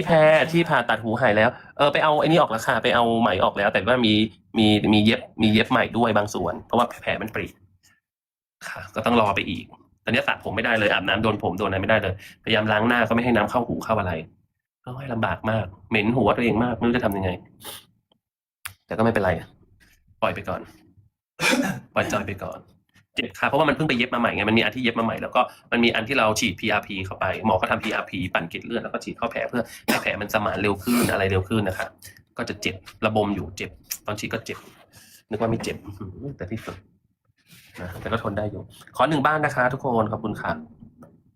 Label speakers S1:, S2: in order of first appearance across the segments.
S1: พี่แพรที่ผ่าตัดหูหายแล้ว เออไปเอาไอ้นี่ออกแล้วค่ะไปเอาไหมออกแล้ว แต่ว่ามีมีมีเย็บมีเย็บใหม่ด้วยบางส่วน เพราะว่าแผลมันปริค่ะ ก็ต้องรอไปอีก ตอนนี้สระผมไม่ได้เลยอาบน้ำโดนผมโดนอะไรไม่ได้เลย พยายามล้างหน้าก็ไม่ให้น้ำเข้าหูเข้าอะไรโอ้ยลำบากมาก เหม็นหัวตัวเองมากไม่รู้จะทำยังไง แต่ก็ไม่เป็นไร ปล่อยไปก่อน ปล่อยจอยไปก่อน เจ็บค่ะเพราะว่ามันเพิ่งไปเย็บมาใหม่ไงมันมีอันที่เย็บมาใหม่แล้วก็มันมีอันที่เราฉีด PRP เข้าไปหมอเขาทำ PRP ปั่นเกล็ดเลือดแล้วก็ฉีดเข้าแผลเพื่อให้แผลมันสมานเร็วขึ้นอะไรเร็วขึ้นนะคะก็จะเจ็บระบมอยู่เจ็บ ตอนฉีดก็เจ็บ นึกว่าไม่เจ็บแต่ที่สุดนะแต่ก็ทนได้อยู่ ขอหนึ่งบ้านนะคะ ทุกคนขอบคุณค่ะ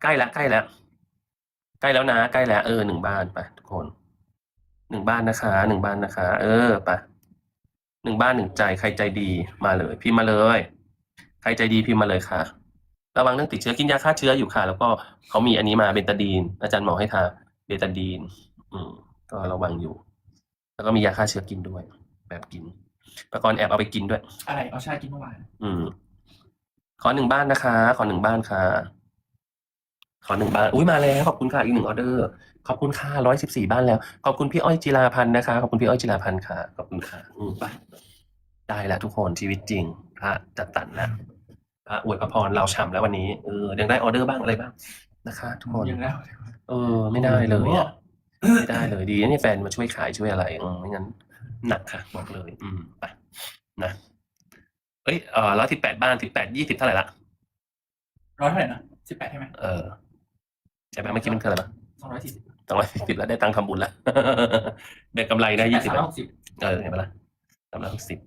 S1: ใกล้แล้วใกล้แล้วใกล้แล้วนะใกล้แล้วเออหนึ่งบ้านไปทุกคนหนึ่งบ้านนะคะหนึ่งบ้านนะคะ เออไปหนึ่งบ้านหนึ่งใจใครใจดีมาเลยพิมพ์มาเลย ใครใจดีพิมพ์มาเลยค่ะ ระวังเรื่องติดเชื้อกินยาฆ่าเชื้ออยู่ค่ะ แล้วก็เขามีอันนี้มาเบนตาดีน อาจารย์หมอให้ทาเบนตาดีน อืม ก็ระวังอยู่ แล้วก็มียาฆ่าเชื้อกินด้วย แบบกินประกรณ์แอบเอาไปกินด้วย
S2: อะไรเอาชากินเมื่อวาน
S1: อืม ขอหนึ่งบ้านนะคะ ขอหนึ่งบ้านค่ะ ขอหนึ่งบ้าน อุ้ยมาแล้วขอบคุณค่ะอีกหนึ่งออเดอร์ ขอบคุณค่ะร้อยสิบสี่บ้านแล้ว ขอบคุณพี่อ้อยจิราพันธ์นะคะ ขอบคุณพี่อ้อยจิราพันธ์ค่ะ ขอบคุณค่ะ อืมไปได้แล้วทุกคนชีวิตจริงพระจัดตันแล้วพระ อวยพระพรเราฉ่ำแล้ววันนี้เออยังได้ออเดอร์บ้างอะไรบ้างนะคะทุกคน
S2: ยังแล้ว
S1: เออ ไม่ได้เลยอะไม่ได้เลยดีนะนี่แฟนมาช่วยขายช่วยอะไรอืมไม่งั้นหนักค่ะบอกเลย อืมไปนะเอ้ยเออร้อยสิบแปดบ้านสิบแปดยี่สิบเท่าไหร่ละ
S2: ร้อยเท่าไหร่นะสิบแปดใช่ไหม
S1: เออใช่ไหมเมื่อกี้มันคืออะไรบ้าง
S2: สองร้อยสี่สิบ
S1: สองร้อยสิบแล้วได้ตังค์ทำบุญแล้วได้กำไรได้ยี่สิบ
S2: สามร้อยหกสิบ
S1: เออเห็นไหมล่ะสามร้อยหกสิบ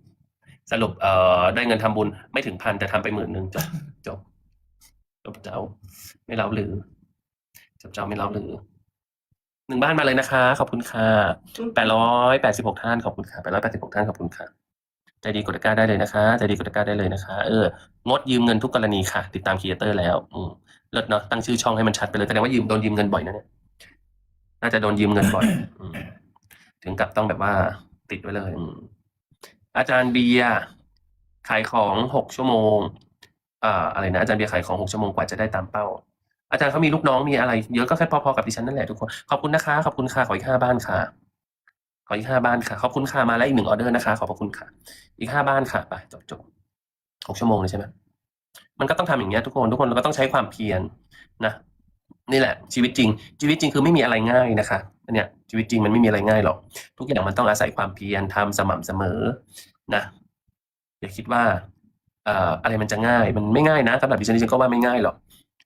S1: สรุปเอ่อได้เงินทำบุญไม่ถึงพันแต่ทำไปหมื่นหนึ่งจบจบจบเจ้า ไม่เล่าหรือจบเจ้าไม่เล่าหรือหนึ่งบ้านมาเลยนะคะ ขอบคุณค่ะแปดร้อยแปดสิบหกท่านขอบคุณค่ะแปดร้อยแปดสิบหกท่านขอบคุณค่ะใจดีกดตะกร้าได้เลยนะคะใจดีกดตะกร้าได้เลยนะคะ เอองดยืมเงินทุกกรณีค่ะ ติดตามครีเอเตอร์แล้ว อืมเลิศเนาะตั้งชื่อช่องให้มันชัดไปเลยแสดงว่ายืมโดนยืมเงินบ่อยนะเนี่ยน่าจะโดนยืมเงินบ่อยอืมถึงกับต้องแบบว่าติดไว้เลย อาจารย์เบียร์ขายของหกชั่วโมงอ่าอะไรนะอาจารย์เบียร์ขายของหกชั่วโมงกว่าจะได้ตามเป้า อาจารย์เขามีลูกน้องมีอะไรเยอะก็แค่พอๆกับดิฉันนั่นแหละทุกคนขอบคุณนะคะขอบคุณค่ะขออีกห้าบ้านค่ะขออีกห้าบ้านค่ะขอบคุณค่ะมาแล้วอีกหนึ่งออเดอร์นะคะ ขอบพระคุณค่ะ อีกห้าบ้านค่ะไปจบจบหกชั่วโมงเลยใช่ไหมมันก็ต้องทำอย่างเงี้ยทุกคนทุกคนเราก็ต้องใช้ความเพียรนะนี่แหละ ชีวิตจริง ชีวิตจริงคือไม่มีอะไรง่ายนะคะเนี้ย ชีวิตจริงมันไม่มีอะไรง่ายหรอก ทุกอย่างมันต้องอาศัยความเพียรทำสม่ำเสมอนะอย่าคิดว่าเอ่ออะไรมันจะง่าย มันไม่ง่ายนะสำหรับดิฉันดิฉันก็ว่าไม่ง่ายหรอก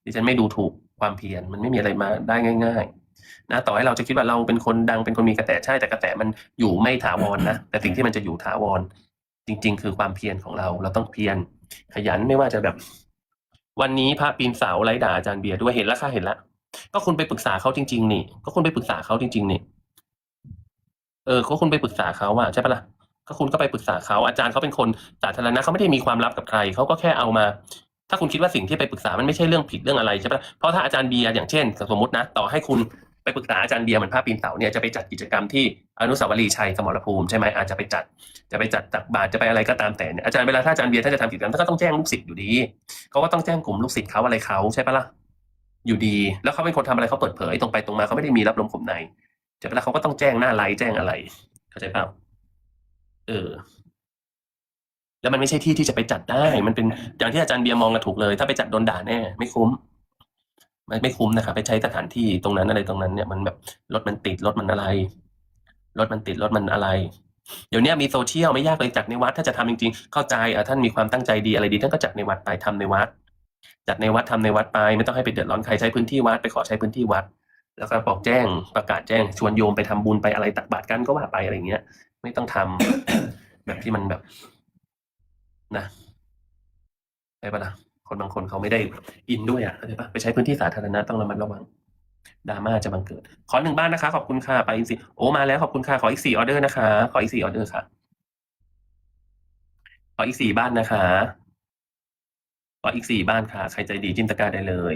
S1: ดิฉันไม่ดูถูกความเพียรมันไม่มีอะไรมาได้ง่าย ๆ นะ ต่อให้เราจะคิดว่าเราเป็นคนดังเป็นคนมีกระแสใช่แต่กระแสมันอยู่ไม่ถาวรนะแต่สิ่งที่มันจะอยู่ถาวร จริง ๆ คือความเพียรของเรา เราต้องเพียรขยันไม่ว่าจะแบบ วันนี้พระปีนเสาไล่ด่าอาจารย์เบียร์ด้วยเห็นแล้วค่ะเห็นแล้ว ก็คุณไปปรึกษาเขาจริง ๆ นี่ ก็คุณไปปรึกษาเขาจริง ๆ นี่ เออ ก็คุณไปปรึกษาเขาอะใช่ปะล่ะ ก็คุณก็ไปปรึกษาเขาอาจารย์เขาเป็นคนสาธารณะเขาไม่ได้มีความลับกับใครเขาก็แค่เอามา ถ้าคุณคิดว่าสิ่งที่ไปปรึกษามันไม่ใช่เรื่องผิดเรื่องอะไรใช่ปะล่ะเพราะถ้าอาจารย์เบียร์อย่างเช่น สมมตินะ ต่อให้คุณไปปรึกษาอาจารย์เบียร์เหมือนภาพปีนเสาเนี่ยจะไปจัดกิจกรรมที่อนุสาวรีย์ชัยสมรภูมิใช่ไหมอาจจะไปจัดจะไปจัดตักบาตรจะไปอะไรก็ตามแต่เนี่ยอาจารย์เวลาถ้าอาจารย์เบียร์ถ้าจะทำกิจกรรมท่านก็ต้องแจ้งลูกศิษย์อยู่ดีเขาก็ต้องแจ้งกลุ่มลูกศิษย์เขาอะไรเขาใช่ปะล่ะ อยู่ดี แล้วเขาเป็นคนทำอะไรเขาเปิดเผยตรงไปตรงมาเขาไม่ได้มีรับลมคมในใช่ปะล่ะเขาก็ต้องแจ้งหน้าไลน์แจ้งอะไรเข้าใจเปล่าเออ แล้วมันไม่ใช่ที่ที่จะไปจัดได้ มันเป็นอย่างที่อาจารย์เบียร์มองกันถูกเลย ถ้าไปจัดโดนด่าแน่ไม่คุ้มไม่ไม่คุ้มนะครับไปใช้สถานที่ตรงนั้นอะไรตรงนั้นเนี่ยมันแบบรถมันติดรถมันอะไรรถมันติดรถมันอะไร เดี๋ยวนี้มีโซเชียลไม่ยากเลยจัดในวัด ถ้าจะทำจริงๆ เข้าใจอะท่านมีความตั้งใจดีอะไรดีท่านก็จัดในวัดไปทำในวัด จัดในวัดทำในวัดไป ไม่ต้องให้ไปเดือดร้อนใครใช้พื้นที่วัดไปขอใช้พื้นที่วัด แล้วก็บอกแจ้งประกาศแจ้งชวนโยมไปทำบุญไปอะไรตักบาตรกันก็ว่าไปอะไรเงี้ย ไม่ต้องทำแบบที่มันแบบนะใช่ปะล่ะคนบางคนเขาไม่ได้อินด้วยอะเข้าใจปะไปใช้พื้นที่สาธารณะต้องระมัดระวังดราม่าจะบังเกิด ขอหนึ่งบ้านนะคะ ขอบคุณค่ะไปอีกสี่โอ้มาแล้วขอบคุณค่ะขออีกสี่ออเดอร์นะคะ ขออีกสี่ออเดอร์ค่ะ ขออีกสี่บ้านนะคะ ขออีกสี่บ้านค่ะ ใครใจดีจิ้มตะกร้าได้เลย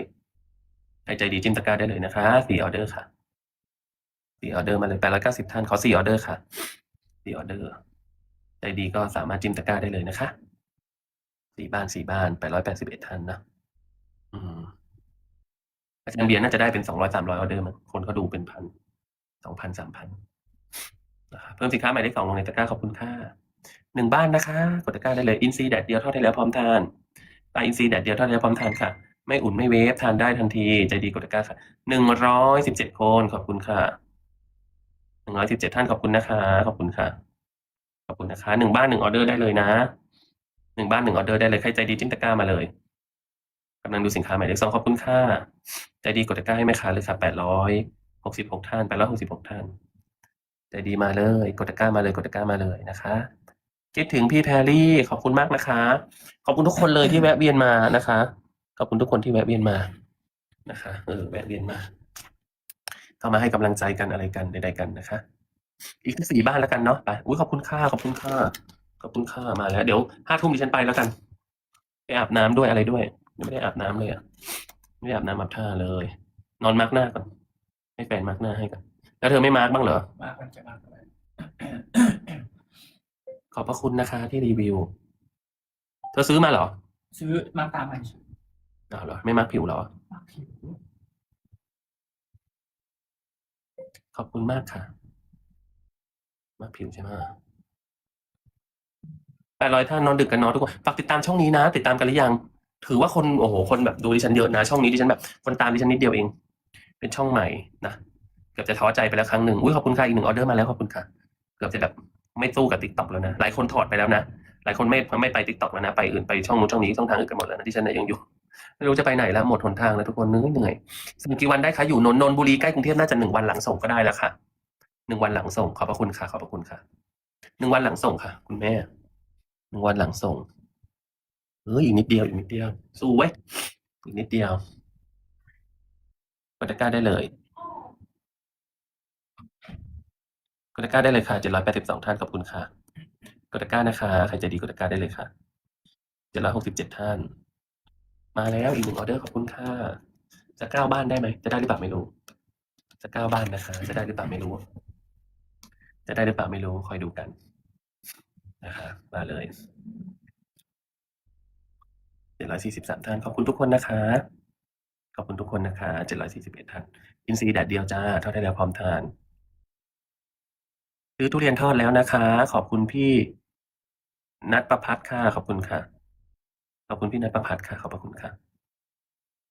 S1: ใครใจดีจิ้มตะกร้าได้เลยนะคะสี่ออเดอร์ค่ะสี่ออเดอร์มาเลยแปดร้อยเก้าสิบท่านขอสี่ออเดอร์ค่ะสี่ออเดอร์ ใจดีก็สามารถจิ้มตะกร้าได้เลยนะคะสี่บ้านสี่บ้านแปดร้อยแปดสิบเอ็ดท่านนะอืมอาจารย์เบียร์น่าจะได้เป็นสองร้อยสามร้อยออเดอร์มั้งคนเขาดูเป็นพันสองพันสามพันเพิ่มสินค้าใหม่เลขสองลงในตะกร้าขอบคุณค่ะหนึ่งบ้านนะคะ กดตะกร้าได้เลยอินซีแดดเดียวทอดได้แล้วพร้อมทาน ปลาอินซีแดดเดียวทอดได้แล้วพร้อมทานค่ะ ไม่อุ่นไม่เวฟทานได้ทันทีใจดีกดตะกร้าค่ะหนึ่งร้อยสิบเจ็ดคนขอบคุณค่ะหนึ่งร้อยสิบเจ็ดท่านขอบคุณนะคะ ขอบคุณค่ะ ขอบคุณนะคะหนึ่งบ้านหนึ่งออเดอร์ได้เลยนะหนึ่งบ้านหนึ่งออเดอร์ได้เลยใครใจดีจิ้มตะกร้ามาเลยกำลังดูสินค้าใหม่เลขสองขอบคุณค่ะ ใจดีกดตะกร้าให้แม่ค้าเลยค่ะแปดร้อยหกสิบหกท่านแปดร้อยหกสิบหกท่าน ใจดีมาเลย กดตะกร้ามาเลยกดตะกร้ามาเลยนะคะ คิดถึงพี่แพรรี่ขอบคุณมากนะคะ ขอบคุณทุกคนเลยที่แวะเวียนมานะคะ ขอบคุณทุกคนที่แวะเวียนมานะคะเออแวะเวียนมาเข้ามาให้กำลังใจกันอะไรกันใดๆกันนะคะ อีกสี่บ้านแล้วกันเนาะไปอุ้ยขอบคุณค่าขอบคุณค่าขอบคุณค่ามาแล้ว เดี๋ยวห้าทุ่มดิฉันไปแล้วกัน ไปอาบน้ำด้วยอะไรด้วยยังไม่ได้อาบน้ำเลยอะไม่ได้อาบน้ำอาบท่าเลย นอนมาร์กหน้าก่อนให้แฟนมาร์กหน้าให้ก่อนแล้วเธอไม่มาร์กบ้างเหรอ
S2: มากมันจะมากเลย
S1: ขอบพระคุณนะคะที่รีวิว เธอซื้อมาเหรอ
S2: ซื้อมาตามมัน
S1: อ้าวเหรอ ไม่มาร์กผิวเหรอ
S2: มากผิว
S1: ขอบคุณมากค่ะมาร์กผิวใช่ไหมแปดร้อยท่านนอนดึกกันเนอนทุกคนฝากติดตามช่องนี้นะ ติดตามกันหรือยัง ถือว่าคนโอ้โหคนแบบดูดิฉันเยอะนะ ช่องนี้ดิฉันแบบ คนตามดิฉันนิดเดียวเอง เป็นช่องใหม่นะเกือบจะท้อใจไปแล้วครั้งหนึ่งอุ้ยขอบคุณค่ะอีกหนึ่งออเดอร์มาแล้วขอบคุณค่ะ เกือบจะแบบ ไม่สู้กับติ๊กต็อกแล้วนะ หลายคนถอดไปแล้วนะ หลายคนไม่ไม่ไปติ๊กต็อกแล้วนะ ไปอื่นไปช่องนู้นช่องนี้ช่องทางอื่นกันหมดแล้วนะที่ฉันยังอยู่ ไม่รู้จะไปไหนแล้วหมดหนทางแล้วทุกคนเหนื่อยเหนื่อยส่งกี่วันได้คะอยู่นนนบุรีใกล้กรุงเทพน่าจะหนึ่งวันหลังส่งก็ได้แล้วค่ะหนึ่งวันหลังส่งขอบพระคุณค่ะขอบพระคุณค่ะหนึ่งวันหลังส่งค่ะ คุณแม่หนึ่งวันหลังส่งเอออีกนิดเดียวอีกนิดเดียว สู้ไว้ยอีกนิดเดียวกดตะกร้าได้เลย กดตะกร้าได้เลยค่ะเจ็ดร้อยแปดสิบสองท่านขอบคุณค่ะ กดตะกร้านะคะ ใครใจะดีกดตะกร้าได้เลยค่ะเจ็ดร้อยหกสิบเจ็ดท่าน มาแล้วอีกหนึ่งออเดอร์ขอบคุณค่ะ จะก้าวบ้านได้ไหม จะได้หรือเปล่าไม่รู้ จะก้าวบ้านนะคะ จะได้หรือเปล่าไม่รู้ จะได้หรือเปล่าไม่รู้ คอยดูกัน นะคะ มาเลยเจ็ดร้อยสี่สิบสามท่าน ขอบคุณทุกคนนะคะขอบคุณทุกคนนะคะเจ็ดร้อยสี่สิบเอ็ดท่าน อินซีแดดเดียวจ้าเทอดได้แล้วพร้อมทาน ซื้อทุเรียนทอดแล้วนะคะ ขอบคุณพี่ นัทประพัฒค่ะ ขอบคุณค่ะ ขอบคุณพี่นัทประพัฒค่ะ ขอบพระคุณค่ะ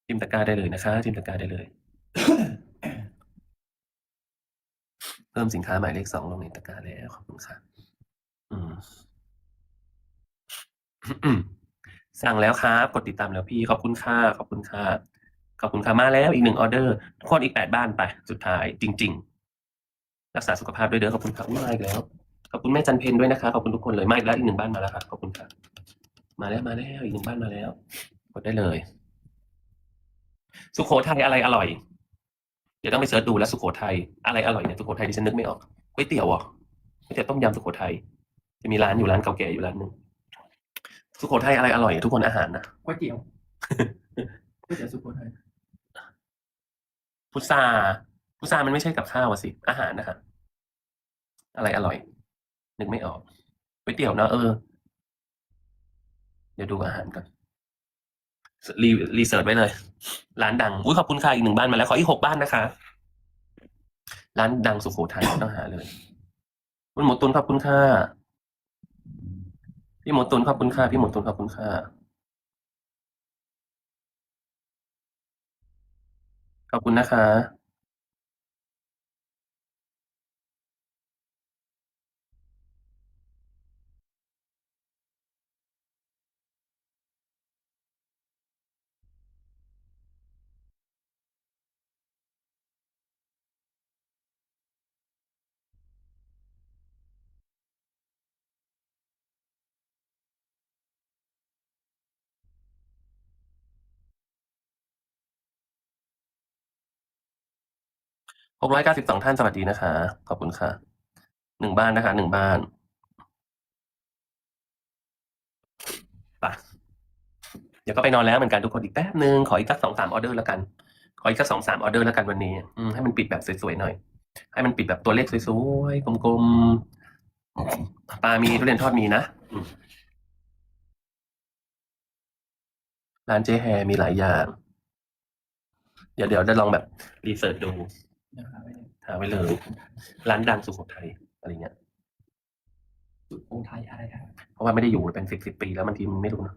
S1: จิมตะกร้าได้เลยนะคะจิมตะกร้าได้เลย เพิ่มสินค้าหมายเลขสองลงในตะกร้าแล้วขอบคุณค่ะ อืมสั่งแล้วครับ กดติดตามแล้วพี่ ขอบคุณค่ะ ขอบคุณค่ะ ขอบคุณค่ะมาแล้วอีกหนึ่งออเดอร์คนอีกแปดบ้านไป สุดท้ายจริง ๆ รักษาสุขภาพด้วยเด้อขอบคุณค่ะอุ๊ยมาอีกแล้ว ขอบคุณแม่จันเพนด้วยนะคะขอบคุณทุกคนเลยมาอีกแล้วอีกหนึ่งบ้านมาแล้วค่ะขอบคุณค่ะมาแล้วมาแล้วอีกหนึ่งบ้านมาแล้วกดได้เลย สุโขทัยอะไรอร่อย เดี๋ยวต้องไปเสิร์ชดูแล้วสุโขทัยอะไรอร่อยเนี่ยสุโขทัยดิฉันนึกไม่ออกก๋วยเตี๋ยวเหรอะก๋วยเตี๋ยวต้มยำสุโขทัยจะมีร้านอยู่ร้านเก่าแก่อยู่ร้านหนึ่งสุโขทัยอะไรอร่อยทุกคนอาหารนะ
S2: ก๋วยเตี๋ยวก๋วยเตี๋ยวสุโขทัย
S1: พุทรา พุทรามันไม่ใช่กับข้าวสิ อาหารนะคะอะไรอร่อย นึกไม่ออกก๋วยเตี๋ยวเนะเออ เดี๋ยวดูอาหารก่อนรีรีเสิร์ชไว้เลย ร้านดัง อุ้ยขอบคุณค่ะอีกหนึ่งบ้านมาแล้ว ขออีกหกบ้านนะคะ ร้านดังสุโขทัยต้องหาเลยคุณหมูตุนขอบคุณค่ะพี่หมูตุนขอบคุณค่ะพี่หมูตุนขอบคุณค่ะขอบคุณนะคะ หกร้อยเก้าสิบสองท่านสวัสดีนะคะ ขอบคุณค่ะ หนึ่งบ้านนะคะ หนึ่งบ้านไปเดี๋ยวก็ไปนอนแล้วเหมือนกันทุกคนอีกแป๊บนึง ขออีกสักสองสามออเดอร์แล้วกัน ขออีกสักสองสามออเดอร์แล้วกันวันนี้ให้มันปิดแบบสวยๆหน่อย ให้มันปิดแบบตัวเลขสวยๆ กลมๆ ปลามีทุเรียนทอดมีนะร้านเจ๊แฮมีหลายอย่าง เดี๋ยวเดี๋ยวจะลองแบบรีเสิร์ชดู
S2: นะครับไม่ได้
S1: หาไว้เลย ร้านดังสุโขทัยอะไรเงี้ย
S2: สุโขทัยอะไรอะไร
S1: เพราะว่าไม่ได้อยู่เป็นสิบสิบปีแล้วบางทีมันไม่รู้เนอะ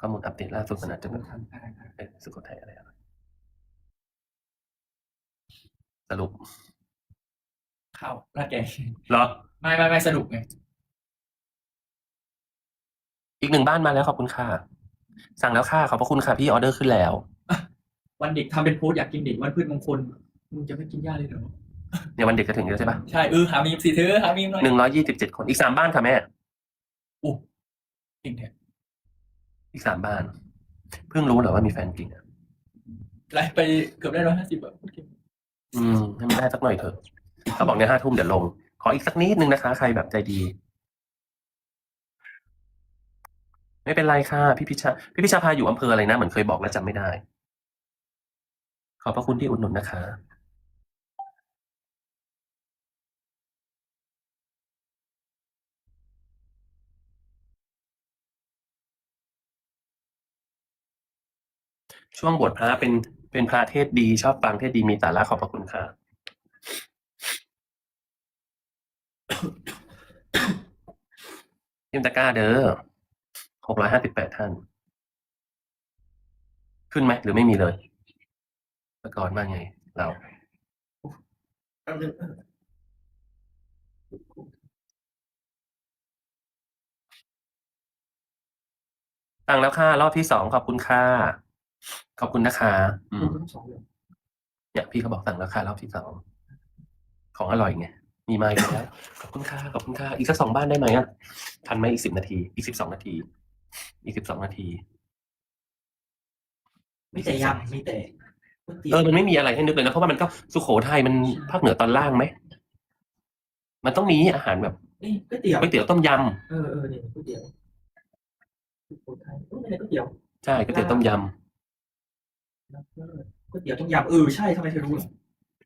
S1: ข้อมูลอัปเดตล่าสุดมันอาจจะ
S2: สุ
S1: แบ
S2: โข
S1: บ
S2: ทัยอะไรอะไร
S1: เอ๊ะสุโขทัยอะไรอะไรสรุป
S2: ข้าวราดแกง
S1: เหรอ
S2: ไม่ไม่ไม่สนุกไง
S1: อีกหนึ่งบ้านมาแล้วขอบคุณค่ะ สั่งแล้วค่ะขอบพระคุณค่ะพี่ออเดอร์ขึ้นแล้ว
S2: วันเด็กทำเป็นโพสต์อยากกินเด็กวันพืชมงคล มึงจะไม่กินหญ้าเลยเหรอ
S1: เนี่ยวันเด็กจะถึงแล้วใช่ปะ
S2: ใช่เออหามีมสิเธอหามีมหน่อย
S1: หนึ่งร้อยยี่สิบเจ็ดคนอีกสามบ้านค่ะแม่
S2: อู้จริงเนี่ย
S1: อีกสามบ้าน เพิ่งรู้เหรอว่ามีแฟนจริงอะ
S2: ไล่ไปเกือบได้ร้อยห้าสิบแบบ
S1: อืมให้มันได้สักหน่อยเถอะเขาบอกในห้าทุ่มเดี๋ยวลง ขออีกสักนิดนึงนะคะ ใครแบบใจดี ไม่เป็นไรค่ะพี่พิชาพี่พิชาพาอยู่อำเภออะไรนะ เหมือนเคยบอกแล้วจำไม่ได้ ขอบพระคุณที่อุดหนุนนะคะ ช่วงบวชพระเป็นเป็นพระเทศดี ชอบฟังเทศดีมีสาระขอบพระคุณค่ะยิมตะกร้าเด้อหกร้อยห้าสิบแปดท่าน ขึ้นไหมหรือไม่มีเลยเมื่อก่อนว่าไง เราตั้งแล้วค่ะ รอบที่สองขอบคุณค่ะ ขอบคุณนะคะอืม
S2: สองเดือน
S1: เนี่ยพี่เขาบอกสั่งแล้วค่ะรอบที่สองของอร่อยไงมีมาอีกแล้วขอบคุณค่ะขอบคุณค่ะอีกสักสองบ้านได้ไหมอะทันไหมอีกสิบนาที อีกสิบสองนาที อีกสิบสองนาที
S2: มีแต่ยำมีแต่ก๋วยเตี๋ย
S1: เอ
S2: ว
S1: อมันไม่มีอะไรให้นึกเลยนะเพราะว่ามันก็สุโขทัยมันภาคเหนือตอนล่างไหมมันต้องมีอาหารแบบ
S2: นี่ก๋วยเตี๋ยว
S1: ก๋วยเตี๋ยวต้มย
S2: เออเออเนี่ยก๋วยเตี๋ยวสุโขทัยเออไม่ใช่ก๋วยเตี๋ยวำ
S1: ใช่ก๋วยเตี๋ยวต้มย
S2: แล้ว ก็ก๋วยเตี๋ยวต้มยำเออใช่ทำไมเธอรู้ล่ะ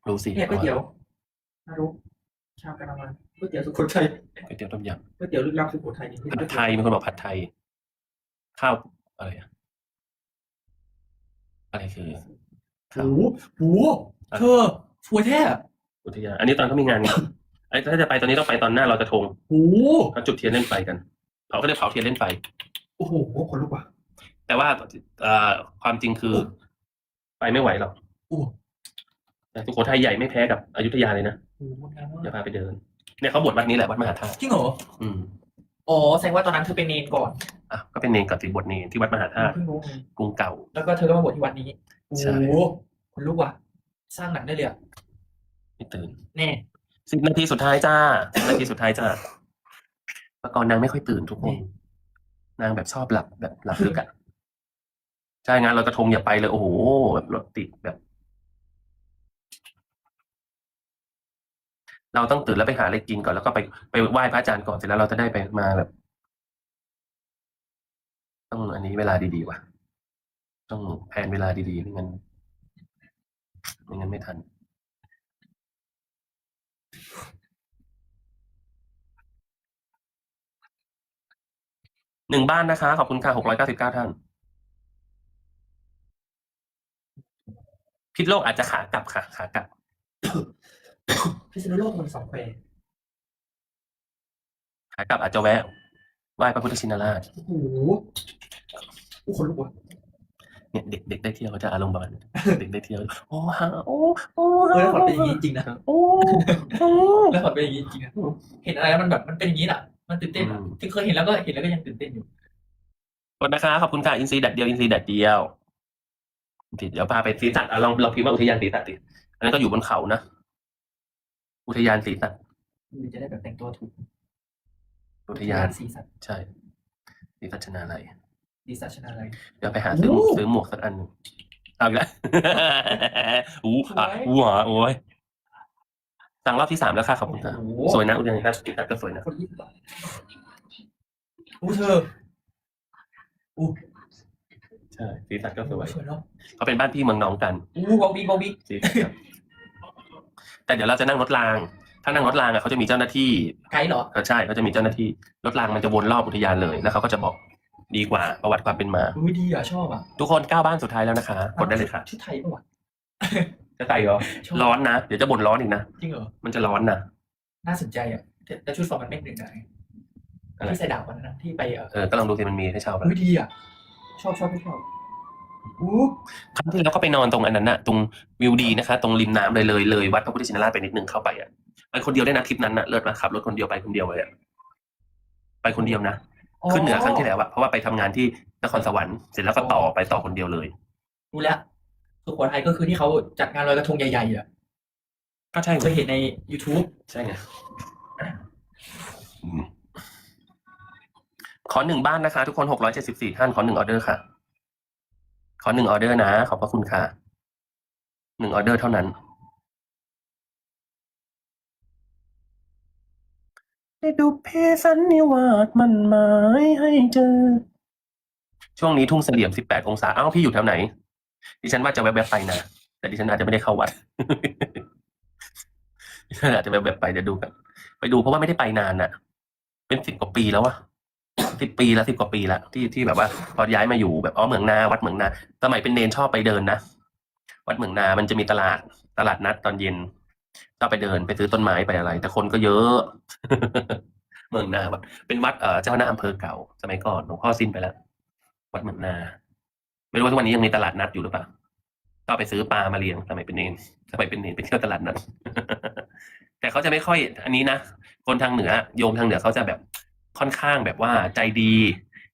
S2: ำ
S1: รู้สิ
S2: เนี่ยก๋วยเตี๋ยวนารุชาวกะละมังก๋วยเตี๋ยวสุโขทัย
S1: ก๋วยเตี๋ยวต้มย
S2: ก๋วยเตี๋ยวลึกลับสุโขทัยนี่ำ
S1: ผัดไทยมีคนบอกผัดไทย ข้าวอะไรอะอะไรคือ
S2: โอ้โหโอ้โหเธอสวยแท้
S1: อุทยานอันนี้ตอนเขามีงานไงไอ้ถ้าจะไปตอนนี้ต้องไปตอนหน้าเราจะทง
S2: โอ้โห
S1: เขาจุดเทียนเล่นไฟกันเขาก็เรียกเผาเทียนเล่นไฟ
S2: โอ้โหคนลุกว่ะ
S1: แต่ว่าเอ่อความจริงคือ ไปไม่ไหวหรอก
S2: โอ้
S1: แต่สุโขทัยใหญ่ไม่แพ้กับอยุธยาเลยนะ
S2: โหงดงามมา
S1: เดี๋ยว
S2: ก
S1: พาไปเดิน เนี่ยเขาบวชวัดนี้แหละวัดมหาธาตุ
S2: จริงเหรอ
S1: อืม
S2: อ๋อแสดงว่าตอนนั้นเธอเป็นเนนก่อน
S1: อะก็เป็นเนรกับติบวชเนรที่วัดมหาธาตุ
S2: เพิ่งรู้ไง
S1: กรุงเก่า
S2: แล้วก็เธอก็มาบวชที่วัดนี้โอ้
S1: ใช่
S2: โหคนลุกว่ะ สร้างหนังได้เลยอะ
S1: ไม่ตื่น
S2: แน่
S1: สิบนาทีสุดท้ายจ้าสิบนาทีสุดท้ายจ้าเมื่อก่อนนางไม่ค่อยตื่นทุกคน นางแบบชอบหลับแบบหลับลึกอะ ใช่งานเรากระทงอย่าไปเลย โอ้โหแบบรถติดแบบ เราต้องตื่นแล้วไปหาอะไรกินก่อนแล้วก็ไปไปไหว้พระอาจารย์ก่อนเสร็จแล้วเราจะได้ไปมาแบบ ต้องอันนี้เวลาดีๆว่ะ ต้องแผนเวลาดีๆไม่งั้นไม่งั้นไม่ทันหนึ่งบ้านนะคะ ขอบคุณค่ะหกร้อยเก้าสิบเก้าท่าน พิษโลกอาจจะขากลับค่ะขากลับ
S2: พิษณุโลกมันสองแคว
S1: ขากลับอาจจะแวะไหว้พระพุทธชินราช
S2: โอ้โหโอ้คนลุกว่ะ
S1: เนี่ยเด็กเด็กได้เที่ยวเขาจะอารมณ์ประมาณนี้เด็กได้เที่ยวโอ้ฮะโอ้โอ้
S2: เออแล้วขอดเป็นอย่างนี้จริงนะ
S1: โอ้โอ้
S2: แล้วขอดเป็นอย่างนี้จริงนะเห็นอะไรแล้วมันแบบมันเป็นอย่างนี้น่ะมันตื่นเต้นอะ
S1: อืม
S2: ที่เคยเห็นแล้วก็เห็นแล้วก็ยังตื่นเต้นอยู่
S1: กดนะคะขอบคุณค่ะอินซีดัดเดียวอินซีดัดเดียว เดี๋ยวพาไปสีสัตว์อะลองลองพิมพ์ว่าอุทยานสีสัตว์ดิอันนั้นก็อยู่บนเขานะ อุทยานสีสัตว์
S2: จะได้แบบแต่งตัวถูก
S1: อุทยาน
S2: สีสัน
S1: ใช่สีสัชนาลัย
S2: ดีสัชนาอะไร
S1: เดี๋ยวไปหาซื้อ
S2: โอ้
S1: ซื้อหมวกสักอันหนึ่งเอาอีกแล้วอู้อะ
S2: สวย
S1: อู้หรอโอ้ยสั่งรอบที่สามแล้วค่ะขอบคุณค่ะ
S2: โอ้โห
S1: สวยนะอุทยานครับสีสัตว์ก็สวยนะ
S2: คนยี่สิบบาทอู้เธออู้
S1: ใช่สีสัตว์ก็สวย
S2: สวยเนาะ
S1: เขาเป็นบ้านพี่เมืองน้องกัน
S2: อู้บองบี้บองบี้
S1: สีสัตว์ครับแต่เดี๋ยวเราจะนั่งรถราง ถ้านั่งรถรางอะเขาจะมีเจ้าหน้าที่
S2: ไกด์เหรอ
S1: ก็ใช่เขาจะมีเจ้าหน้าที่รถรางมันจะวนรอบอุทยานเลยแล้วเขาก็จะบอกดีกว่าประวัติความเป็นมา
S2: อุ้ยดีอะชอบอะ
S1: ทุกคนเก้าบ้านสุดท้ายแล้วนะคะกดได้เลยค่ะ
S2: ชุดไทยปะวะ
S1: จะใส่เหรอ
S2: ชอบ
S1: ร้อนนะเดี๋ยวจะบ่นร้อนอีกนะ
S2: จริงเหรอ
S1: มันจะร้อนนะ
S2: น่าสนใจอะแต่แต่ชุดฟอร์มมันไม่หนึ่งไหน
S1: อะไร
S2: ที่ใส่ดาบวันนั้นนะที่ไปเออ
S1: เออก็ลองดูสิมันมีให้เช่าปะ
S2: วิดีอะ ชอบชอบไม่ชอบอู้
S1: ครั้งที่แล้วก็ไปนอนตรงอันนั้นน่ะ ตรงวิวดีนะคะ ตรงริมน้ำเลยเลยเลยวัดพระพุทธชินราชไปนิดนึงเข้าไปอะไปคนเดียวได้นะทริปนั้นน่ะเลิศมากขับรถคนเดียวไปคนเดียวเลยอะไปคนเดียวนะขึ้นเหนือครั้งที่แล้วอะเพราะว่าไปทำงานที่นครสวรรค์เสร็จแล้วก็ต่อไปต่อคนเดียวเลย
S2: รู้แล้วสุโขทัยก็คือที่เขาจัดงานลอยกระทงใหญ่ๆอะ
S1: ก็ใช่
S2: เคยเห็นใน YouTube
S1: ใช่ไงอืม ขอหนึ่งบ้านนะคะ ทุกคนหกร้อยเจ็ดสิบสี่ท่านขอหนึ่งออเดอร์ค่ะ ขอหนึ่งออเดอร์นะ ขอบพระคุณค่ะหนึ่งออเดอร์เท่านั้น ได้ดูเพสันนิวาสมันหมายให้เจอ ช่วงนี้ทุ่งเสลี่ยมสิบแปดองศาอ้าวพี่อยู่แถวไหน ดิฉันว่าจะแวบๆไปนะ แต่ดิฉันอาจจะไม่ได้เข้าวัดอาจจะแวบๆไปเดี๋ยวดูกัน ไปดูเพราะว่าไม่ได้ไปนานน่ะ เป็นสิบกว่าปีแล้ววะ สิบปีแล้วสิบกว่าปีแล้วที่ที่แบบว่าพอย้ายมาอยู่แบบอ๋อเหมืองนาวัดเหมืองนาสมัยเป็นเนนชอบไปเดินนะวัดเหมืองนา มันจะมีตลาดตลาดนัดตอนเย็นชอบไปเดินไปซื้อต้นไม้ไปอะไร แต่คนก็เยอะ เมืองนาวัดเป็นวัดเอ่อเจ้าคณะอำเภอเก่า สมัยก่อนหลวงพ่อสิ้นไปแล้ว วัดเหมืองนา ไม่รู้ว่าทุกวันนี้ยังมีตลาดนัดอยู่หรือเปล่าก็ไปซื้อปลามาเลี้ยงสมัยเป็นเนนสมัยเป็นเนนไปเที่ยวตลาดนัดแต่เขาจะไม่ค่อย อันนี้นะคนทางเหนือโยมทางเหนือเขาจะแบบ ค่อนข้างแบบว่าใจดี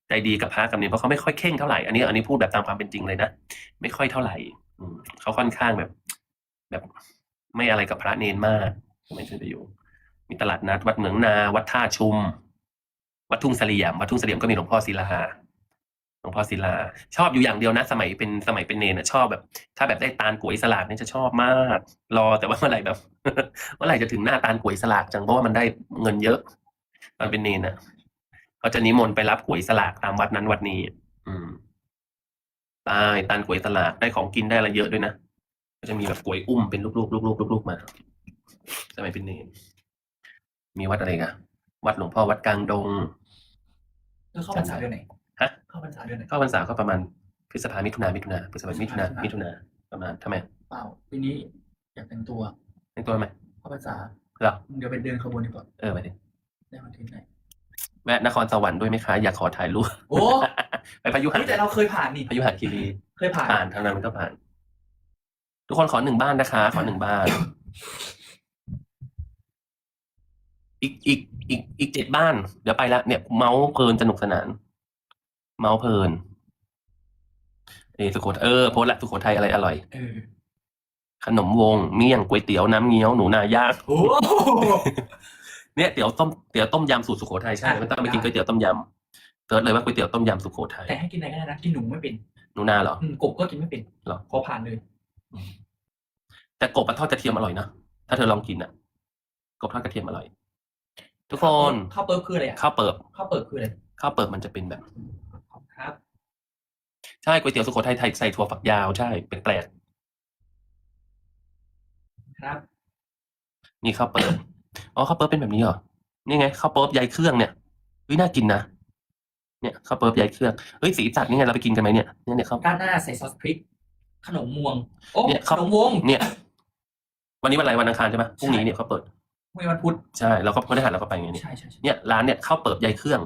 S1: ใจดีกับพระกับเนรเพราะเขาไม่ค่อยเข่งเท่าไหร่อันนี้อันนี้พูดแบบตามความเป็นจริงเลยนะไม่ค่อยเท่าไหร่อืเขาค่อนข้างแบบ แบบไม่อะไรกับพระเนนมากไม่ใช่ไปอยู่มีตลาดนัดวัดเหมืองนา วัดท่าชุม วัดทุ่งเสลี่ยมวัดทุ่งเสลี่ยมก็มีหลวงพ่อศิลาหลวงพ่อศิลา ชอบอยู่อย่างเดียวนะ สมัยเป็นสมัยเป็นเนรนะชอบแบบ ถ้าแบบได้ตาลกวยสลากเนี่ยจะชอบมาก รอแต่ว่าเมื่อไหร่แบบเมื่อไหร่จะถึงหน้าตาลกวยสลากจังเพราะว่ามันได้เงินเยอะ ตอนเป็นเนรนะ เขาจะนิมนต์ไปรับกวยสลากตามวัดนั้นวัดนี้ อืมตายตาลกวยสลากได้ของกินได้อะไรเยอะด้วยนะก็จะมีแบบกวยอุ้มเป็นลูกๆลูกๆลูกๆมาสมัยเป็นเนรมีวัดอะไรกันวัดหลวงพ่อวัดกลางดง
S2: เออเข้าพรรษาเดือนไหน
S1: ฮะ
S2: เข้าพรรษาเดือนไหน
S1: เข้าพรรษาก็ประมาณพฤษภามิถุนามิถุนาพฤษภามิถุนามิถุนาประมาณทำไม
S2: เปล่าปีนี้อยากแต่งตัว
S1: ในตัวไหม
S2: เข้าพรรษา
S1: เหรอ
S2: เดี๋ยวไปเดินขบวนดีกว่า
S1: เออไปดิ
S2: ได้วันที่ไหน
S1: แวะนครสวรรค์ด้วยไหมคะอยากขอถ่ายรูป
S2: โอ้
S1: ไปพายุหะ
S2: นี่แต่เราเคยผ่านนี่
S1: พายุหะคีรี
S2: เคยผ่าน
S1: ผ่านทางนั้นมันก็ผ่าน ทุกคนขอหนึ่งบ้านนะคะ ขอหนึ่งบ้าน อีกอีกอีกอีกเจ็ดบ้าน เดี๋ยวไปละเนี่ย เมาส์เพลินสนุกสนาน เมาส์เพลินเออสุโขทัยเออโพสต์ละสุโขทัยอะไรอร่อย
S2: เออ
S1: ขนมวงเมี่ยงก๋วยเตี๋ยวน้ำเงี้ยวหนูนาย่าง
S2: โอ้
S1: เนี่ยเตี๋ยวต้มเตี๋ยวต้มยำสูตรสุโขทัยใช่
S2: อะ
S1: มันต้องไปกินก๋วยเตี๋ยวต้มยำเติร์ดเลยว่าก๋วยเตี๋ยวต้มยำสุโขทัย
S2: แต่ให้กินอะไรก็ได้นะกินหนูไม่เป็น
S1: หนูนาเหรอ
S2: อืมกบก็กินไม่เป็น
S1: หรอ
S2: ขอผ่านเลย
S1: แต่กบอะทอดกระเทียมอร่อยนะถ้าเธอลองกินอะ กบทอดกระเทียมอร่อย ทุกคน
S2: ข้าวเปิบคืออะไรอะ
S1: ข้าวเปิบ
S2: ข้าวเปิบคืออะไร
S1: ข้าวเปิบมันจะเป็นแบบ
S2: ครับ
S1: ใช่ก๋วยเตี๋ยวสุโขทัยไทยใส่ถั่วฝักยาวใช่เป็นแปลก
S2: ครับ
S1: ๆนี่ข้าวเปิบ อ๋อข้าวเปิบเป็นแบบนี้เหรอ นี่ไงข้าวเปิบใยเครื่องเนี่ยเฮ้ยน่ากินนะ เนี่ยข้าวเปิบใยเครื่อง เฮ้ยสีสันนี่ไงเราไปกินกันไหมเนี่ย เนี่ยเนี่ยข้าว
S2: ด้านหน้าใส่ซอสพริก ขนมม่วง โอ้
S1: เนี่ย
S2: ข
S1: ครับ
S2: นมวง
S1: เนี่ย วันนี้วันอะไรวันอังคารใช่ไหมพรุ่งนี้เนี่ยเขาเปิด
S2: เมื่อวันพุธ
S1: ใช่ แล้วก็พฤหัสเราก็ไปไงเนี่ย
S2: ใช่ใช่ใช่
S1: เนี่ยร้านเนี่ยข้าวเปิบใยเครื่อง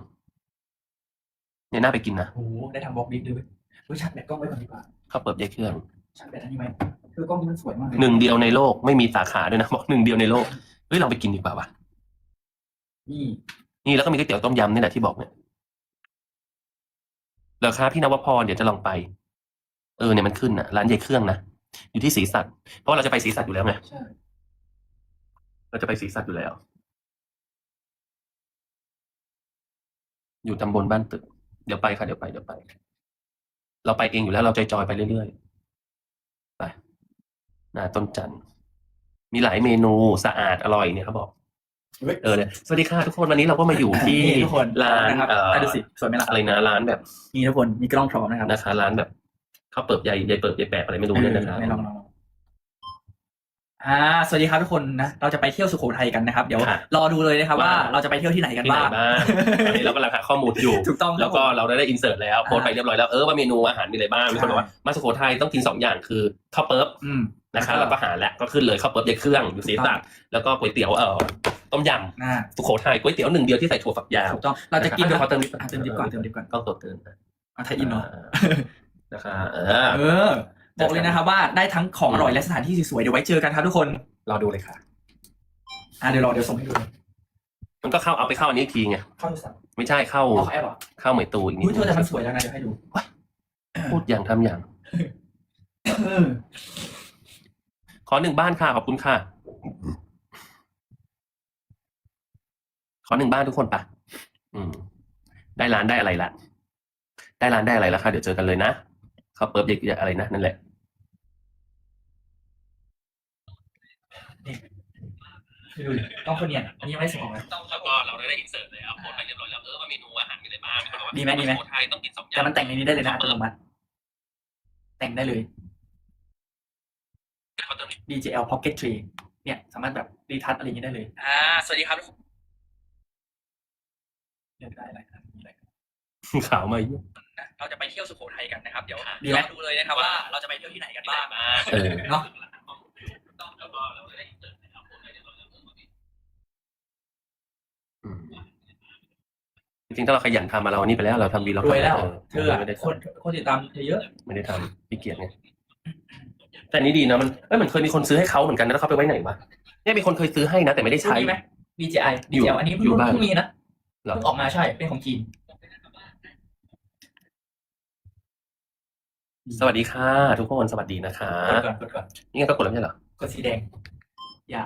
S1: เนี่ยน่าไปกินนะ
S2: โอ้โหได้ทำบล็อกดิสด้วยเว้ยชาร์จแบตกล้องไว้ก่อนดีกว่า
S1: ข้าวเปิบใยเครื่อง
S2: ชาร์จแบตอันนี้ไหมคือกล้องนี้มันสวยมากเลย
S1: หนึ่งเดียวในโลกไม่มีสาขาด้วยนะบอกหนึ่งเดียวในโลก เฮ้ยเราไปกินดีกว่าวะ
S2: นี่
S1: นี่แล้วก็มีก๋วยเตี๋ยวต้มยำนี่แหละที่บอกเนี่ยเหรอครับพี่นวพรเดี๋ยวจะลองไป เออเนี่ยมันขึ้นนะร้านใยเครื่องนะอยู่ที่ศรีสัตว์เพราะว่าเราจะไปศรีสัตว์อยู่แล้วไง
S2: ใช่
S1: เราจะไปศรีสัตว์อยู่แล้ว อยู่ตำบลบ้านตึก เดี๋ยวไปค่ะเดี๋ยวไปเดี๋ยวไป เราไปเองอยู่แล้วเราจอยๆไปเรื่อยๆไปนาต้นจันทร์ มีหลายเมนูสะอาดอร่อยเนี่ยเขาบอก
S2: เฮ้ย
S1: เออเนี่ยสวัสดีค่ะทุกคนวันนี้เราก็มาอยู่ที่
S2: นี่ทุกคน
S1: ร้าน
S2: นะครับ
S1: เอ่อ
S2: อะดูสิสวยไหมล่ะ
S1: อะไรนะร้านแบบ
S2: นี่ทุกคนมีกล้องพร้อมนะครับ
S1: นะคะร้านแบบข้าวเปิบใหญ่ใหญ่เปิบใหญ่แปะอะไรไม่รู้เนี่ยนะครับ
S2: ไม่ล องลองลองอ่าสวัสดีครับทุกคนนะเราจะไปเที่ยวสุโขทัยกันนะครับ เดี๋ยว
S1: ค่ะ
S2: รอดูเลยนะครับว่า
S1: ว่า
S2: เราจะไปเที่ยวที่ไหนกัน
S1: ที่ไหน
S2: บ้าง
S1: บ้างตอนนี้เรากำลังหาข้อมูลอยู่
S2: ถูกต้องครับ
S1: แล้วก็เราได้อินเสิร์ตแล้วโพสต์ไป
S2: อ่า
S1: เรียบร้อยแล้วเออว่าเมนูอาหารมีอะไรบ้างมีคนบอกว่ามาสุโขทัยต้องกินสองอย่างคือข้าวเปิ๊บ
S2: อืม
S1: นะคะแล้วก็หาแล้วก็ขึ้นเลยข้าวเปิ๊บเด็กเครื่องอยู่ศรีสักแล้วก็ก๋วยเตี๋ยวเอ่อต้มย
S2: อ่าำ
S1: สุโขทัยก๋วยเตี๋ยวหนึ่งเดียวที่ใส่ถั่วฝักยาว
S2: ถูกต้องเราจะกิน
S1: เดี๋
S2: แบ
S1: ยว
S2: บ
S1: ขอเติมนิด
S2: อะเติมดิบก่อนเติมดิบก่อน
S1: ต้องตัวเติมนะ
S2: เอาไทยอินเนาะ
S1: นะคะเออ
S2: เออ บอกเลยนะครับว่าได้ทั้งของอร่อยและสถานที่สวยๆเดี๋ยวไว้เจอกันครับทุกคน
S1: รอดูเลยค่ะ
S2: อ่าเดี๋ยวรอเดี๋ยวส่งให้ดู
S1: มันก็เข้าเอาไปเข้าอันนี้อีกทีไง
S2: เข้าโทรศัพท์
S1: ไม่ใช่เข้า
S2: อ๋อแอปเหรอ
S1: เข้าเหมยตูอีกนิ
S2: อุ้
S1: ด
S2: ยเธอแต่มันสวยแล้วนะเดี๋ยวให้ดู
S1: พูดอย่างทำอย่าง
S2: เออ
S1: ขอหนึ่งบ้านค่ะขอบคุณค่ะ ขอหนึ่งบ้านทุกคนปะอืมได้ร้านได้อะไรละได้ร้านได้อะไรละค่ะเดี๋ยวเจอกันเลยนะเขาเปิดเด็กอะไรนะนั่นแหละ
S2: ให้ ดูดิต้องคนเนียนอันนี้ยังไม่ได้ส่งออกนะ
S1: ต้องแล้วก็เราได้อินเสิร์ตแล้วโพสต์ไปเรียบร้อยแล้วเออว่าเมนูอาหารมีอะไรบ้าง
S2: ดีไหมดีไหม
S1: สุโขทัยต้องกินสองอย่า
S2: แต่
S1: ง
S2: มันแต่งในนี้ได้เลยนะอัตโนมัติแต่งได้เลย
S1: เขาเติม
S2: DJL Pocket Tree เนี่ย สามารถแบบรีทัชอะไรอย่างนี้ได้เลยอ่าสวัสดีครับทุกคนเลือกได้อะไรครับมีอะไร
S1: ขาวมาเยอะ
S2: นะเราจะไปเที่ยวสุโขทัยกันนะครับ เดี๋ยว
S1: ดีไหม
S2: รอดูเลยนะครับว่าเราจะไปเที่ยวที่ไหนกันบ้าง
S1: เออ
S2: เนาะ
S1: แล้วก็เราได้อินเสิร์ตแล้วโพสต์ไปเรียบร้อยแล้วเออว่าเมนูอืม จริงๆถ้าเราขยันทำมาเราอันนี้ไปแล้ว เราทำวีล็อก
S2: รวยแล้ว เธออะ
S1: ไม่ได้
S2: คนคนติดตามเธอเยอะ
S1: ไม่ได้ทำพี่เกียรติไงแต่อันนี้ดีนะมันเอ้ยมันเคยมีคนซื้อให้เขาเหมือนกันนะแล้วเขาไปไว้ไหนวะเนี่ยมีคนเคยซื้อให้นะ แต่ไม่ได้
S2: ใช่
S1: ใช้
S2: ไหม DJI
S1: อยู่
S2: DJI อันนี้เพิ่ง
S1: อยู่บ้าน
S2: เพิ่งมีนะ
S1: เหรอ
S2: เพิ่งออกมาใช่ เป็นของจีน
S1: สวัสดีค่ะทุกคนสวัสดีนะคะ
S2: กดก่อนกดก่อน
S1: นี่ไงก็กดแล้วไม่ใช่เหรอ
S2: กดสีแดง อย่า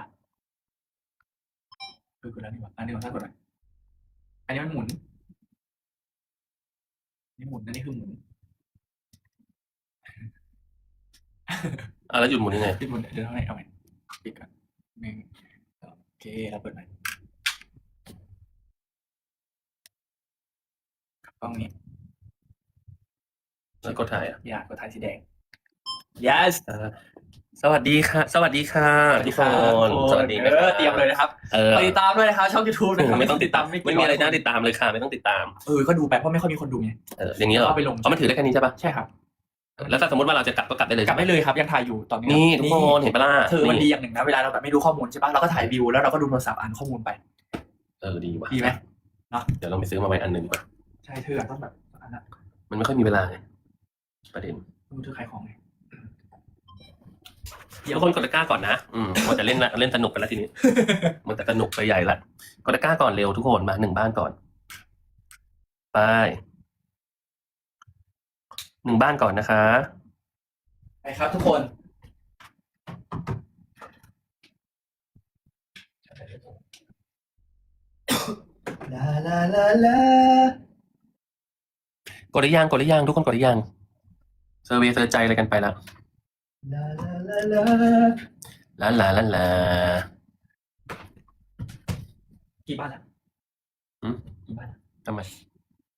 S2: เออกดแล้วนี่หว่าอันนี้ก่อนถ้ากดหน่อยอันนี้มันหมุน นี่หมุนอันนี้คือหมุน
S1: อะแล้วหยุดหมุนยังไง
S2: ปิดหมุนเดี๋ยวเท่าไหร่เอาใหม่ปิดก่อนหนึ่งสองโอเคเราเปิดใหม่กล้องนี้
S1: แล้วกดถ่ายอะ
S2: อย่ากดถ่ายสีแดง yes
S1: อ่า สวัสดีค่ะ สวัสดีค่ะทุกคนสวัสดีนะ
S2: เอ
S1: คะ
S2: อเตรียมเลยนะครับ
S1: เออ
S2: ไปติดตามด้วยนะครับช่อง YouTube นะครับ
S1: ไม่ต้องติดตาม
S2: ไม่
S1: ไม่มีอะไรน่าติดตามเลยค่ะ ไม่ต้องติดตาม
S2: เออก็ดูไปเพราะไม่ค่อยมีคนดูไง
S1: เอออย่างนี้เหรอ
S2: เอาไปลง
S1: อ๋อมันถือได้แค่นี้ใช่ปะ
S2: ใช่ครับ
S1: แล้วถ้าสมมติว่าเราจะกลับก็กลับได้เลย
S2: กลับได้เลยครับยังถ่ายอยู่ตอนนี้
S1: นี่ทุกคนเห็นปะล่ะ
S2: คือมันดี
S1: นี่
S2: อย่างหนึ่งนะเวลาเราแบบไม่รู้ข้อมูลใช่ปะเราก็ถ่ายวิวแล้วเราก็ดูโทรศัพท์อ่านข้อมูลไป
S1: เออดีว่ะ
S2: ดีไหม
S1: เดี๋ยวเราไปซื้อมาไว้อันหนึ่งดีกว่า
S2: ใช่เธอต้องแบบอันนั้น
S1: มันไม่ค่อยมีเวลาไงประเด็น
S2: ดูเธอขายของไง
S1: ทุกคนกดตะกร้าก่อนนะอืมมันจะเล่นละเล่นสนุกกันแล้วทีนี้ มันจะสนุกไปใหญ่ละกดตะกร้าก่อนเร็วทุกคนมาหนึ่งบ้านก่อน ไปหนึ่งบ้านก่อนนะคะ
S2: ไปครับทุกคนลาลาลาลาก
S1: ดหรือยังกดหรือยังทุกคนกดหรือยังเซอร์เวย์เซอร์ใจอะไรกันไปละ
S2: ลาลาลาลา
S1: ลาลาลาลา
S2: กี่บ้านละ
S1: หืม
S2: กี่บ้านละ
S1: ทำไม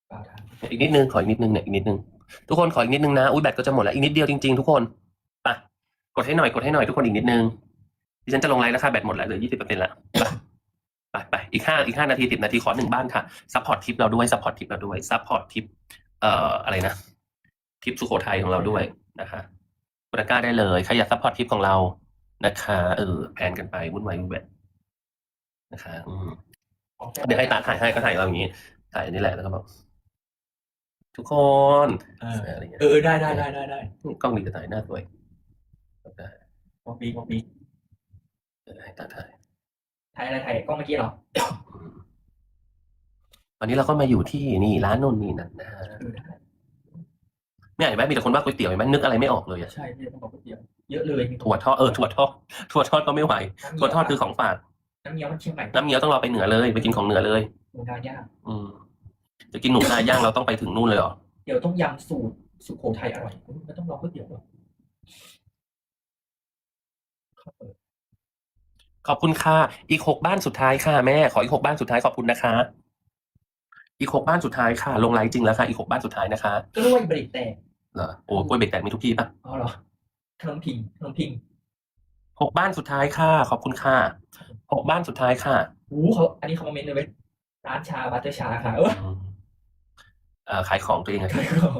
S2: เปล่าทาง
S1: อีกนิดนึงขออีกนิดนึงเนี่ยอีกนิดนึงทุกคนขออีกนิดนึงนะอุ้ยแบตก็จะหมดแล้วอีกนิดเดียวจริงๆทุกคนไปกดให้หน่อยกดให้หน่อยทุกคนอีกนิดนึงดิฉันจะลงไลน์แล้วค่ะแบตหมดแล้วเหลือยี่สิบเปอร์เซ็นต์ละไปไปไปอีกห้าอีกห้านาทีสิบนาทีขอหนึ่งบ้านค่ะซัพพอร์ตทิปเราด้วยซัพพอร์ตทิปเราด้วยซัพพอร์ตทิปเอ่ออะไรนะทิปสุโขทัยของเราด้วยนะคะกด ตะกร้าได้เลยใครอยากซัพพอร์ตทิปของเรานะคะเออแพนกันไปวุ่นวายวุ่นวายนะคะอืมเดี๋ยวให้ตาถ่ายให้ก็ถ่ายเราอย่างนี้ ถ่ายอันนี่แหละแล้วก็บอกทุกคน
S2: เออ
S1: อะไรเงี้ย
S2: เออได้ได้ได้ได้ได้
S1: กล้องนี้จะถ่ายหน้าสวยได้
S2: มอปีมอปี
S1: เดี๋ยวให้ตาถ่าย
S2: ถ่ายอะไรถ่ายกล้องเมื่อกี้เหรอ
S1: อืมวันนี้เราก็มาอยู่ที่นี่ร้านนนนี่นั่นนะฮะ
S2: เออได้
S1: เนี่ยเห็นไหมมีแต่คนว่าก๋วยเตี๋ยวเห็นไหมนึกอะไรไม่ออกเลยอะ
S2: ใช่ที่ต้องบอกก๋วยเตี๋ยวเยอะเลยมี
S1: ถั่วทอดเออถั่วทอดถั่วทอดก็ไม่ไหว
S2: น้ำเงี้
S1: ถั่
S2: ยว
S1: ทอดคือของฝาก
S2: น้ำเงี้ยวมันเชียงใหม่
S1: น้ำเงี้ยวต้องรอไปเหนือเลย ไปกินของเหนือเลย
S2: หมูดาย่าง
S1: อืมจะกินหนูนาย่างเราต้องไปถึงนู่นเลยเหรอ
S2: เดี๋ยวต้มยำสูตรสุโขทัยอร่อยไม่ต้องรอก๋วยเตี๋ยวหรอก
S1: ขอบคุณค่ะ อีกหกบ้านสุดท้ายค่ะแม่ ขออีกหกบ้านสุดท้ายขอบคุณนะคะ อีกหกบ้านสุดท้ายค่ะ ลงไลน์จริงแล้วค่ะ อีกหกบ้านสุดท้ายนะคะ
S2: กล้วยเบรกแตก
S1: เหรอโอ้กล้วยเบรกแตกมีทุกที่ปะ
S2: อ๋อเหรอขนมผิงขนมผิง
S1: โหหกบ้านสุดท้ายค่ะ ขอบคุณค่ะหกบ้านสุดท้ายค่ะ
S2: โอ้เขาอันนี้เขามาเมนต์เลยเว้ยร้านชาบัตเตอร์ชาค่ะเออ
S1: อืมเอ่อขายของตัวเองอะ
S2: ขายของ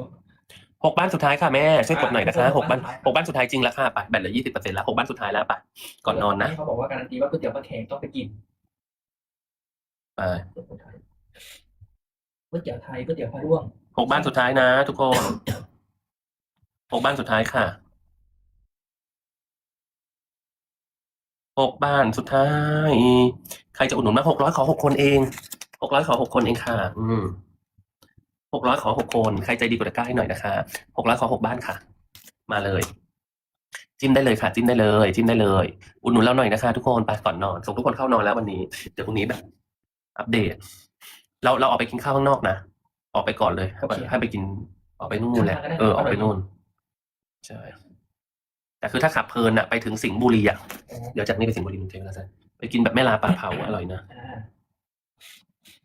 S1: หกบ้านสุดท้ายค่ะแม่ช่วยกดหน่อยนะคะ
S2: อ่า
S1: หกบ้าน
S2: หกบ้านสุดท้าย
S1: หกบ้านสุดท้ายจริงแล้วค่ะไปแบตเหลือยี่สิบเปอร์เซ็นต์แล้วหกบ้านสุดท้ายแล้วไปก่อนนอนนะ
S2: เขาบอกว่าการันตีว่าก๋วยเตี๋ยวปลาแข็งต้องไปกิน
S1: ไป
S2: ก๋วยเตี๋ยวไทยก๋วยเตี๋ยวพะร่วง
S1: หกบ้านสุดท้ายนะ ทุกคน หกบ้านสุดท้ายค่ะหกบ้านสุดท้าย ใครจะอุดหนุนมาหกร้อยขอหกคนเองหกร้อยขอหกคนเองค่ะ อืมหกร้อยขอหกคน ใครใจดีกดตะกร้าให้หน่อยนะคะหกร้อยขอหกบ้านค่ะ มาเลย จิ้มได้เลยค่ะ จิ้มได้เลย จิ้มได้เลย อุดหนุนเราหน่อยนะคะ ทุกคนไปก่อนนอนส่งทุกคนเข้านอนแล้ววันนี้ เดี๋ยวพรุ่งนี้แบบ อัปเดต เราเราออกไปกินข้าวข้างนอกนะออกไปก่อนเลยให้ไปให้ไปกินออกไปนู่นแหละเออออกไปนู่น ใช่ แต่คือถ้าขับเพลินอะไปถึงสิงห์บุรีอะเดี๋ยวจากนี้ไปสิงห์บุรีมันใช้เวลาสั้นไปกินแบบแม่ลาปลาเผาอร่อยนะ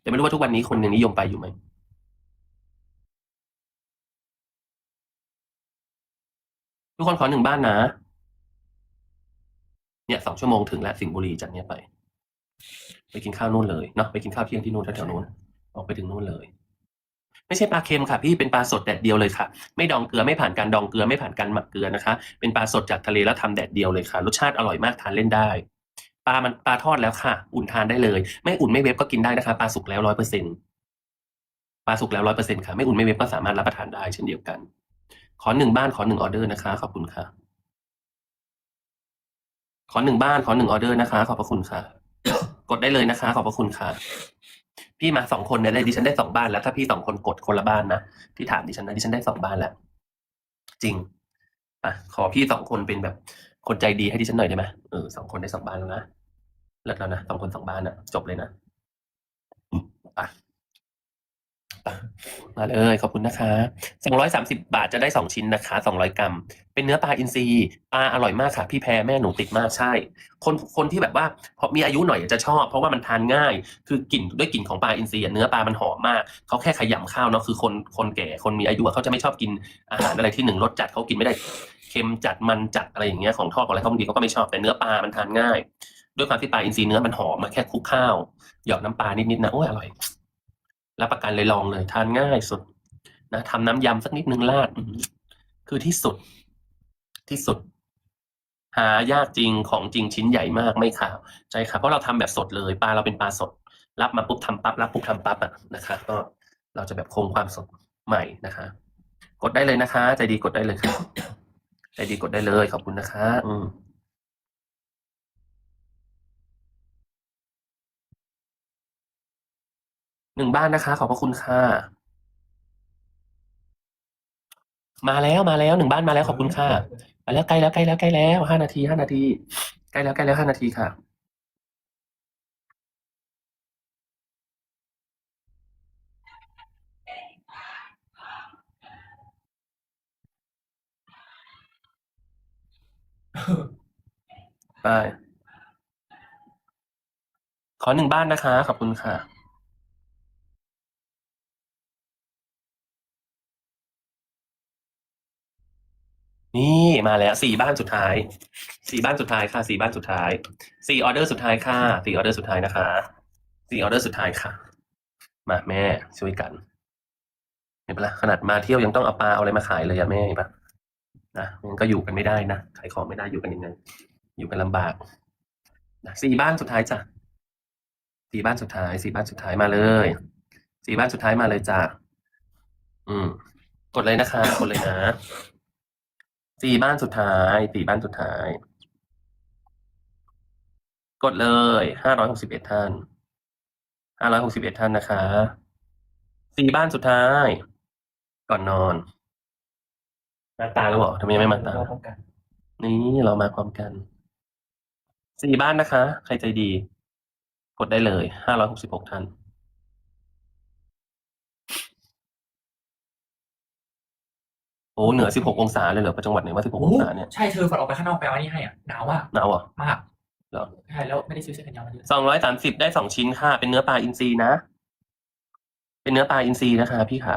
S1: แต่ไม่รู้ว่าทุกวันนี้คนยังนิยมไปอยู่ไหมทุกคนขอหนึ่งบ้านนะ เนี่ยสองชั่วโมงถึงแล้วสิงห์บุรีจากเนี้ยไป ไปกินข้าวนู่นเลยเนาะไปกินข้าวเที่ยงที่นู่นแถวๆนู้นออกไปถึงนู่นเลย ไม่ใช่ปลาเค็มค่ะพี่เป็นปลาสดแดดเดียวเลยค่ะ ไม่ดองเกลือไม่ผ่านการดองเกลือไม่ผ่านการหมักเกลือนะคะ เป็นปลาสดจากทะเลแล้วทำแดดเดียวเลยค่ะรสชาติอร่อยมากทานเล่นได้ปลามันปลาทอดแล้วค่ะ อุ่นทานได้เลย ไม่อุ่นไม่เวฟก็กินได้นะคะปลาสุกแล้วร้อยเปอร์เซ็นปลาสุกแล้วร้อยเปอร์เซ็นค่ะไม่อุ่นไม่เวฟก็สามารถรับประทานได้เช่นเดียวกัน ขอหนึ่งบ้านขอหนึ่งออเดอร์นะคะขอบคุณค่ะ ขอหนึ่งบ้านขอหนึ่งออเดอร์นะคะ ขอบพระคุณค่ะ กดได้เลยนะคะ ขอบพระคุณค่ะ พี่มาสองคนเนี่ยได้ดิฉันได้สองบ้านแล้วถ้าพี่สองคนกดคนละบ้านนะที่ถามดิฉันนะดิฉันได้สองบ้านแล้ว จริงอะขอพี่สองคนเป็นแบบคนใจดีให้ดิฉันหน่อยได้ไหมเออสองคนได้สองบ้านแล้วนะเลิศแล้วนะสองคนสองบ้านอนะจบเลยนะอะอะ มาเลยขอบคุณนะคะสองร้อยสามสิบาทจะได้สองชิ้นนะคะสองร้อยกรัม เป็นเนื้อปลาอินทรีปลาอร่อยมากค่ะ พี่แพรแม่หนูติดมากใช่ คนคนที่แบบว่าพอมีอายุหน่อยจะชอบ เพราะว่ามันทานง่าย คือกลิ่นด้วยกลิ่นของปลาอินทรีย์เนื้อปลามันหอมมากเขาแค่ขยำข้าวเนาะคือคนคนแก่คนมีอายุเขาจะไม่ชอบกินอาหารอะไรที่หนึ่งรสจัดเขากินไม่ได้เค็มจัดมันจัดอะไรอย่างเงี้ยของทอดของอะไรเขาบางทีเขาก็ไม่ชอบแต่เนื้อปลามันทานง่าย ด้วยความที่ปลาอินทรีย์เนื้อมันหอมมาแค่คลุกข้าวหยอกน้ำปลานิดๆนะโอ้ยอร่อย รับประกันเลยลองเลยทานง่ายสุดนะทำน้ำยำสักนิดนึงราดคือที่สุด ที่สุด หายากจริงของจริงชิ้นใหญ่มากไม่ขาวใช่ครับเพราะเราทำแบบสดเลยปลาเราเป็นปลาสด รับมาปุ๊บทำปั๊บรับปุ๊บทำปั๊บอะนะคะ ก็เราจะแบบคงความสดใหม่นะคะ กดได้เลยนะคะ ใจดีกดได้เลยค่ะใจดีกดได้เลยขอบคุณนะคะ อืม หนึ่งบ้านนะคะ ขอบพระคุณค่ะ มาแล้วมาแล้วหนึ่งบ้านมาแล้วขอบคุณค่ะมาแล้วใกล้แล้วใกล้แล้วใกล้แล้วห้านาทีห้านาทีใกล้แล้วใกล้แล้วห้านาทีค่ะไปขอหนึ่งบ้านนะคะ ขอบคุณค่ะ นี่มาแล้วสี่บ้านสุดท้ายสี่บ้านสุดท้ายค่ะสี่บ้านสุดท้ายสี่ออเดอร์สุดท้ายค่ะสี่ออเดอร์สุดท้ายนะคะสี่ออเดอร์สุดท้ายค่ะ มาแม่ช่วยกันเห็นปะล่ะขนาดมาเที่ยวยังต้องเอาปลาเอาอะไรมาขายเลยอะแม่เห็นปะนะมันก็อยู่กันไม่ได้นะขายของไม่ได้อยู่กันยังไงอยู่กันลำบากนะสี่บ้านสุดท้ายจ้ะสี่บ้านสุดท้ายสี่บ้านสุดท้ายมาเลยสี่บ้านสุดท้ายมาเลยจ้ะอืม กดเลยนะคะกดเลยนะ สี่บ้านสุดท้ายสี่บ้านสุดท้าย กดเลยห้าร้อยหกสิบเอ็ดท่านห้าร้อยหกสิบเอ็ดท่านนะคะสี่บ้านสุดท้าย ก่อนนอน มาตาแล้วเหรอทำไมยังไม่มาตา
S2: น
S1: นี่เรามาพร้อมกันสี่บ้านนะคะ ใครใจดี กดได้เลยห้าร้อยหกสิบหกท่าน โอ้เหนือสิบหกองศาเลยเหรอไปจังหวัดไหนว่าสิบหกองศาเนี่ย
S2: ใช่เธอฝันออกไปข้างนอกแปลว่านี่ให้อะหนาวมาก
S1: หนาวเหรอ
S2: มาก
S1: เหรอ
S2: ใช่แล้วไม่ได้ซื้อเสื้อกันยาวมาเยอะ
S1: สองร้อยสามสิบได้สองชิ้นค่ะ เป็นเนื้อปลาอินทรีนะ เป็นเนื้อปลาอินทรีนะคะ พี่ขา